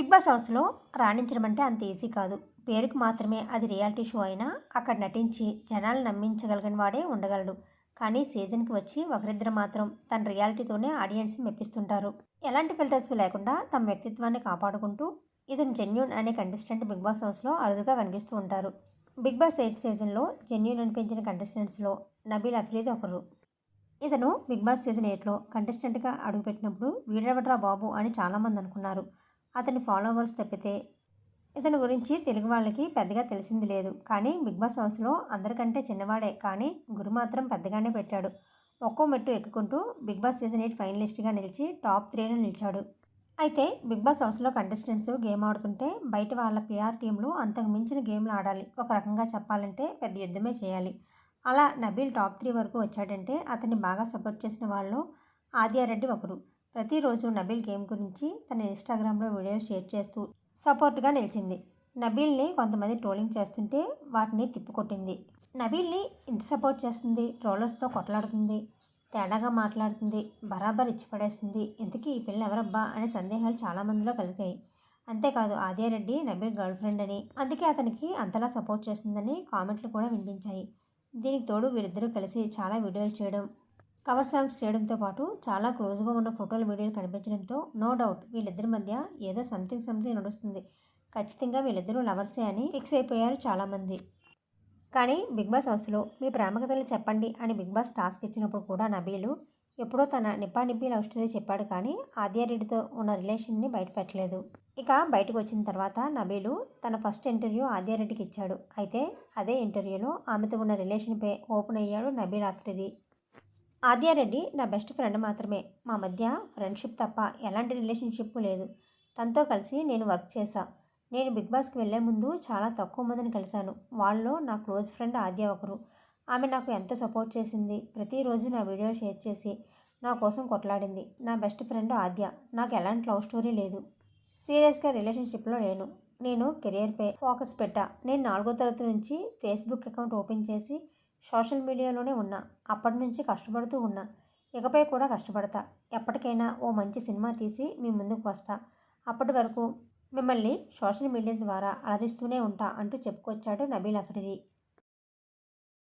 Big Boss హౌస్లో రాణించడం అంటే అంత ఈజీ కాదు. పేరుకు మాత్రమే అది రియాలిటీ షో అయినా అక్కడ నటించి జనాలు నమ్మించగలిగిన వాడే ఉండగలడు. కానీ సీజన్కి వచ్చి ఒకరిద్దరు మాత్రం తన రియాలిటీతోనే ఆడియన్స్ మెప్పిస్తుంటారు. ఎలాంటి ఫిల్టర్స్ లేకుండా తమ వ్యక్తిత్వాన్ని కాపాడుకుంటూ ఇతను జెన్యున్ అనే కంటెస్టెంట్ బిగ్ బాస్ హౌస్లో అరుదుగా కనిపిస్తూ ఉంటారు. బిగ్ బాస్ ఎయిట్ సీజన్లో జెన్యున్ అనిపించిన కంటెస్టెంట్స్లో నబీల్ అఫ్రీద్ ఒకరు. ఇతను బిగ్ బాస్ సీజన్ ఎయిట్లో కంటెస్టెంట్గా అడుగుపెట్టినప్పుడు వీడవడ్రా బాబు అని చాలామంది అనుకున్నారు. అతని ఫాలోవర్స్ తప్పితే ఇతని గురించి తెలుగు వాళ్ళకి పెద్దగా తెలిసింది లేదు. కానీ బిగ్ బాస్ హౌస్లో అందరికంటే చిన్నవాడే. కానీ గురు మాత్రం పెద్దగానే పెట్టాడు. ఒక్కో మెట్టు ఎక్కుకుంటూ బిగ్ బాస్ సీజన్ ఎయిట్ ఫైనలిస్ట్గా నిలిచి టాప్ త్రీలో నిలిచాడు. అయితే బిగ్ బాస్ హౌస్లో కంటెస్టెంట్స్ గేమ్ ఆడుతుంటే బయట వాళ్ళ పిఆర్ టీంలు అంతకు మించిన గేమ్లు ఆడాలి. ఒక రకంగా చెప్పాలంటే పెద్ద యుద్ధమే చేయాలి. అలా నబీల్ టాప్ త్రీ వరకు వచ్చాడంటే అతన్ని బాగా సపోర్ట్ చేసిన వాళ్ళు ఆద్యారెడ్డి ఒకరు. ప్రతిరోజు నబీల్ గేమ్ గురించి తన ఇన్స్టాగ్రామ్లో వీడియోస్ షేర్ చేస్తూ సపోర్ట్గా నిలిచింది. నబీల్ని కొంతమంది ట్రోలింగ్ చేస్తుంటే వాటిని తిప్పుకొట్టింది. నబీల్ని ఇంత సపోర్ట్ చేస్తుంది ట్రోలర్స్తో కొట్లాడుతుంది తేడాగా మాట్లాడుతుంది బరాబర్ ఇచ్చి పడేస్తుంది. ఇంతకీ ఈ పిల్ల ఎవరబ్బా అనే సందేహాలు చాలామందిలో కలిగాయి. అంతేకాదు ఆద్యారెడ్డి నబీల్ గర్ల్ ఫ్రెండ్ అని. అందుకే అతనికి అంతలా సపోర్ట్ చేస్తుందని కామెంట్లు కూడా వినిపించాయి. దీనికి తోడు వీరిద్దరూ కలిసి చాలా వీడియోలు చేయడం కవర్ సాంగ్స్ చేయడంతో పాటు చాలా క్లోజ్గా ఉన్న ఫోటోలు వీడియోలు కనిపించడంతో నో డౌట్ వీళ్ళిద్దరి మధ్య ఏదో సంథింగ్ సంథింగ్ నడుస్తుంది. ఖచ్చితంగా వీళ్ళిద్దరూ లవర్సే అని ఫిక్స్ అయిపోయారు చాలామంది. కానీ బిగ్ బాస్ హౌస్లో మీ ప్రేమ కథలు చెప్పండి అని బిగ్ బాస్ టాస్క్ ఇచ్చినప్పుడు కూడా నబీలు ఎప్పుడో తన నిప్పా నిప్పి లవ్ స్టోరీ చెప్పాడు కానీ ఆద్యారెడ్డితో ఉన్న రిలేషన్ని బయట పెట్టలేదు ఇక బయటకు వచ్చిన తర్వాత నబీలు తన ఫస్ట్ ఇంటర్వ్యూ ఆద్యారెడ్డికి ఇచ్చాడు. అయితే అదే ఇంటర్వ్యూలో ఆమెతో ఉన్న రిలేషన్పై ఓపెన్ అయ్యాడు నబీల్ ఆఫ్రిది ఆద్యారెడ్డి నా బెస్ట్ ఫ్రెండ్ మాత్రమే. మా మధ్య ఫ్రెండ్షిప్ తప్ప ఎలాంటి రిలేషన్షిప్ లేదు. తనతో కలిసి నేను వర్క్ చేశా. నేను బిగ్ బాస్కి వెళ్ళే ముందు చాలా తక్కువ మందిని కలిశాను. వాళ్ళలో నా క్లోజ్ ఫ్రెండ్ ఆద్య ఒకరు. ఆమె నాకు ఎంతో సపోర్ట్ చేసింది ప్రతిరోజు నా వీడియో షేర్ చేసి నా కోసం కొట్లాడింది. నా బెస్ట్ ఫ్రెండ్ ఆద్య. నాకు ఎలాంటి లవ్ స్టోరీ లేదు. సీరియస్గా రిలేషన్షిప్లో లేను. నేను కెరియర్పై ఫోకస్ పెట్టా. నేను నాలుగో తరగతి నుంచి ఫేస్బుక్ అకౌంట్ ఓపెన్ చేసి సోషల్ మీడియాలోనే ఉన్నా అప్పటి నుంచి కష్టపడుతూ ఉన్నా ఇకపై కూడా కష్టపడతా. ఎప్పటికైనా ఓ మంచి సినిమా తీసి మీ ముందుకు వస్తా. అప్పటి వరకు మిమ్మల్ని సోషల్ మీడియా ద్వారా అలరిస్తూనే ఉంటా అంటూ చెప్పుకొచ్చాడు నబీల్ అఫ్రిది.